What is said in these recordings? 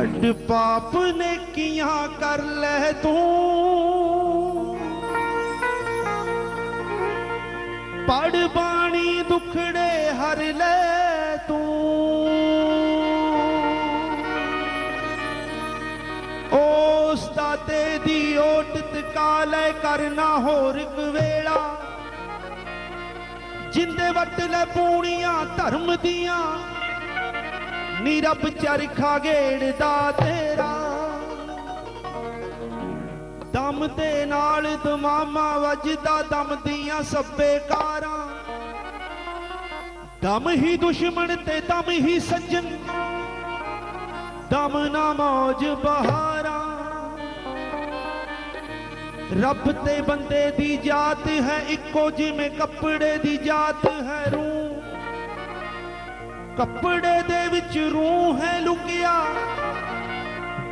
ਛੱਡ ਪਾਪ ਨੇ ਕੀਆਂ ਕਰ ਲੈ ਤੂੰ। ਪੜ ਬਾਣੀ ਦੁਖੜੇ ਹਰ ਲੈ ਤੂੰ। ਉਸ ਦਾਤੇ ਦੀ ਓਟ ਤਕਾ ਲੈ ਕਰਨਾ ਹੋਰ ਇੱਕ ਵੇਲਾ। ਜਿੰਦੇ ਵੱਟ ਲੈ ਪੂਣੀਆਂ ਧਰਮ ਦੀਆਂ ਨੀ ਰੱਬ ਚਰਖਾ ਗੇੜਦਾ ਤੇਰਾ। ਦਮ ਤੇ ਨਾਲ ਦਮਾਮਾ ਵੱਜਦਾ, ਦਮ ਦੀਆਂ ਸੱਬੇ ਕਾਰਾਂ ਦਮ ਹੀ ਦੁਸ਼ਮਣ ਤੇ ਦਮ ਹੀ ਸੱਜਣ। ਦਮ ਨਾ ਮੌਜ ਬਹਾਰਾਂ। ਰੱਬ ਤੇ ਬੰਦੇ ਦੀ ਜਾਤ ਹੈ, ਇੱਕੋ ਜਿਵੇਂ ਕੱਪੜੇ ਦੀ ਜਾਤ ਹੈ, ਰੂਹ ਕੱਪੜੇ ਦੇ ਵਿੱਚ ਰੂਹ ਹੈ ਲੁਕਿਆ।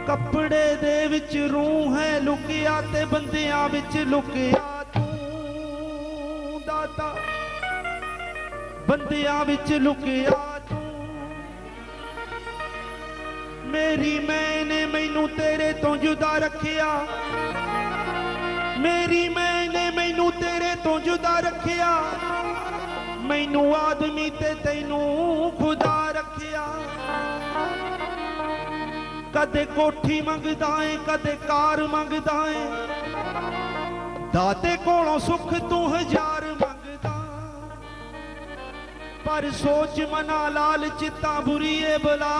ਕੱਪੜੇ ਦੇ ਵਿੱਚ ਰੂਹ ਹੈ ਲੁਕਿਆ ਤੇ ਬੰਦਿਆਂ ਵਿੱਚ ਲੁਕਿਆ। ਤੂੰ ਦਾਤਾ, ਬੰਦਿਆਂ ਵਿੱਚ ਲੁਕਿਆ ਤੂੰ। ਮੇਰੀ ਮੈਂ ਨੇ ਮੈਨੂੰ ਤੇਰੇ ਤੋਂ ਜੁਦਾ ਰੱਖਿਆ। ਮੈਨੂੰ ਆਦਮੀ ਤੇ ਤੈਨੂੰ ਖੁਦਾ ਰੱਖਿਆ। ਕਦੇ ਕੋਠੀ ਮੰਗਦਾ ਏ, ਕਦੇ ਕਾਰ ਮੰਗਦਾ ਏ। ਦਾਤੇ ਕੋਲੋਂ ਸੁੱਖ ਤੂੰ ਹਜ਼ਾਰ ਮੰਗਦਾ। ਪਰ ਸੋਚ ਮਨਾ ਲਾਲ ਚਿੱਤਾ ਬੁਰੀ ਏ ਬਲਾ।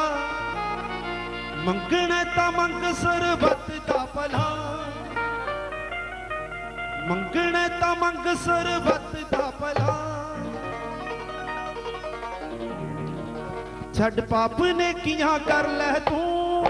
ਮੰਗਣਾ ਤਾਂ ਮੰਗ ਸਰਬੱਤ ਦਾ ਭਲਾ। ਮੰਗਣਾ ਤਾਂ ਮੰਗ ਸਰਬੱਤ ਦਾ ਭਲਾ। ਛੱਡ ਪਾਪ ਨੇ ਕੀਆਂ ਕਰ ਲੈ ਤੂੰ?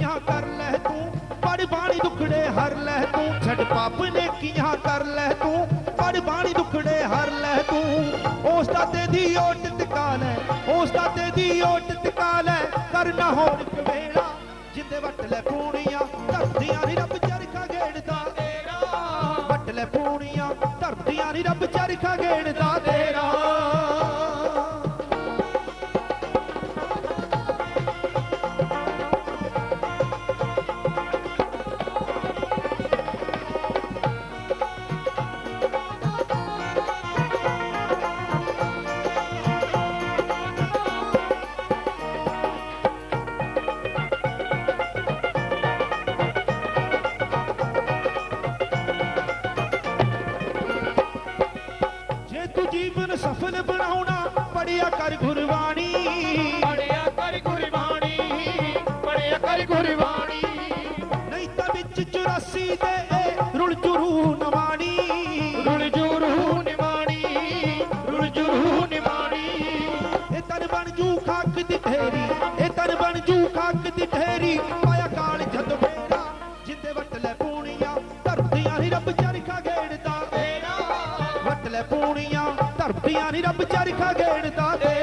ਨੇ ਕਰ ਲੈ ਤੂੰ? ਪੜ ਬਾਣੀ ਦੁਖੜੇ ਹਰ ਲੈ ਤੂੰ। ਛੱਡ ਪਾਪ ਨੇ ਕੀਆਂ ਕਰ ਲੈ ਤੂੰ। ਪੜ ਬਾਣੀ ਦੁਖੜੇ ਹਰ ਲੈ ਤੂੰ। ਉਸ ਦਾ ਤੇ ਦੀ ਓਟ ਟਿਕਾ ਲੈ। ਉਸ ਦਾ ਤੇ ਦੀ ਓਟ ਟਿਕਾ ਲੈ। ਕਰਨਾ ਹੋਰ ਇੱਕ ਵੇਲਾ, ਜਿੰਦੇ ਵੱਟ ਲੈ ਪੂਣੀਆਂ। ਧਰਤੀਆਂ ਨੀ ਰੱਬ ਚਰਖਾ ਗੇੜਦਾ। ਤੇਰਾ ਵੱਟ ਲੈ ਪੂਣੀਆਂ, ਧਰਤੀਆਂ ਨੀ ਰੱਬ ਚਰਖਾ ਗੇੜਦਾ। ਜੀਵਨ ਸਫਲ ਬਣਾਉਣਾ ਪੜਿਆ ਕਰ ਗੁਰਬਾਣੀ। ਪੜਿਆ ਕਰ ਗੁਰਬਾਣੀ ਪੜਿਆ ਕਰ ਗੁਰਬਾਣੀ। ਨਹੀਂ ਤਾਂ ਵਿੱਚ 84 ਦੇ ਧਰਤੀਆਂ ਨੀ ਰੱਬ ਚਰਖਾ ਗੇੜਦਾ ਤੇਰਾ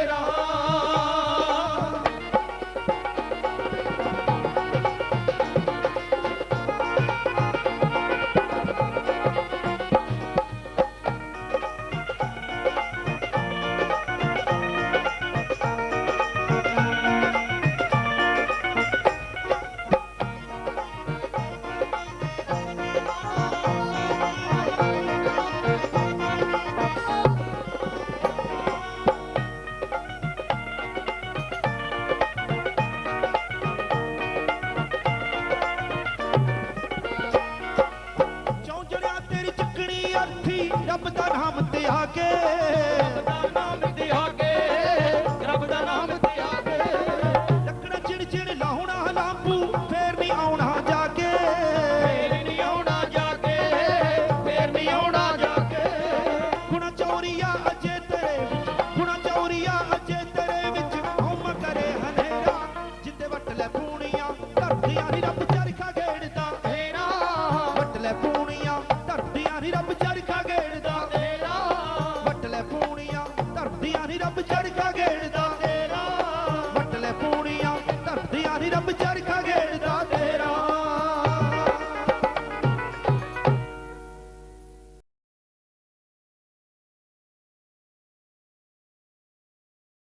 ਰੱਬ ਦਾ ਨਾਮ ਤੇ ਆ ਕੇ